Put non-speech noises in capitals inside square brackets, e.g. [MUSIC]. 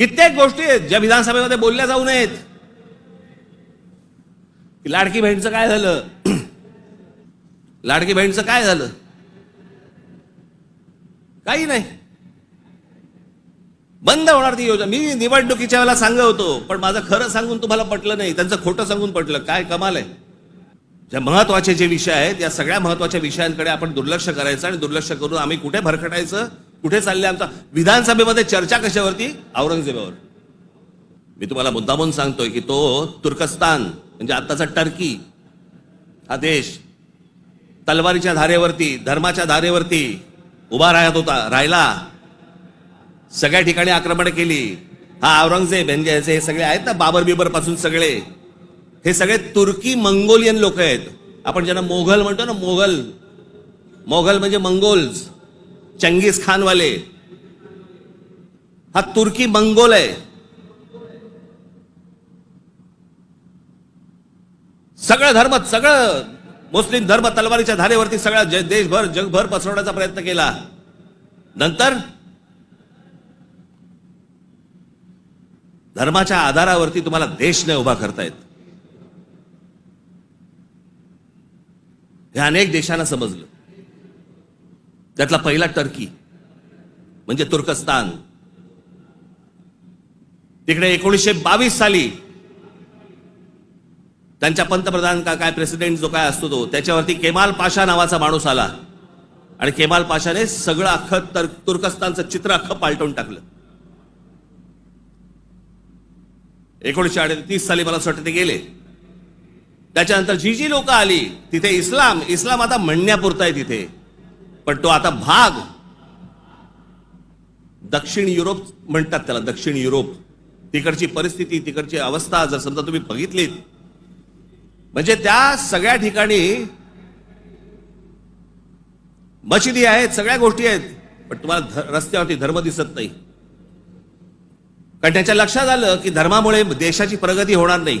कित्येक गोष्टी आहेत ज्या विधानसभेमध्ये बोलल्या जाऊ नयेत. लाडकी बहीणचं काय झालं? [CLEARS THROAT] लाडकी बहीणचं काय झालं? काही नाही. बंद होणार ती योजना. मी निवडणुकीच्या वेळेला सांगत होतो पण माझं खरं सांगून तुम्हाला पटलं नाही. त्यांचं खोटं सांगून पटलं. काय कमाल आहे. ज्या महत्त्वाचे जे विषय आहेत या सगळ्या महत्त्वाच्या विषयांकडे आपण दुर्लक्ष करायचं आणि दुर्लक्ष करून आम्ही कुठे भरकटायचं कुठे चालले आमचा? विधानसभेमध्ये चर्चा कशावरती? औरंगजेबावर. मी तुम्हाला मुद्दामून सांगतोय की तो तुर्कस्तान म्हणजे आत्ताचा टर्की हा देश तलवारीच्या धारेवरती धर्माच्या धारेवरती उभा राहत होता राहिला. सगळ्या ठिकाणी आक्रमण केली. हा औरंगजेब म्हणजे हे सगळे आहेत ना बाबर बिबरपासून सगळे हे सगळे तुर्की मंगोलियन लोक आहेत. आपण ज्यांना मोघल म्हणतो ना मोघल. मोघल म्हणजे मंगोल्स. चंगीज खानवाले हा तुर्की मंगोल आहे। सगळं धर्म सगळं मुस्लिम धर्म तलवारीच्या धारेवरती सगळा देशभर जगभर पसरवण्याचा प्रयत्न केला. नंतर धर्माच्या आधारावरती तुम्हाला देश नाही उभा करतायत हे अनेक देशांना समजलं. त्यातला पहिला टर्की म्हणजे तुर्कस्तान. तिकडे एकोणीसशे बावीस साली त्यांच्या पंतप्रधान का काय प्रेसिडेंट जो काय असतो तो त्याच्यावरती केमाल पाशा नावाचा माणूस आला. आणि केमाल पाशाने सगळं अख्खं तर तुर्कस्तानचं चित्र अख्खं पालटून टाकलं. एकोणीसशे अडतीस साली मला असं वाटतं ते गेले. त्याच्यानंतर जी जी लोक आली तिथे इस्लाम इस्लाम आता म्हणण्यापुरता आहे तिथे. पण तो आता भाग. दक्षिण युरोप म्हणतात त्याला दक्षिण युरोप. तिकडची परिस्थिती तिकडची अवस्था जर समजा तुम्ही बघितलीत म्हणजे त्या सगळ्या ठिकाणी मशिदी आहेत सगळ्या गोष्टी आहेत पण तुम्हाला रस्त्यावरती धर्म दिसत नाही. कारण त्याच्या लक्षात आलं की धर्मामुळे देशाची प्रगती होणार नाही.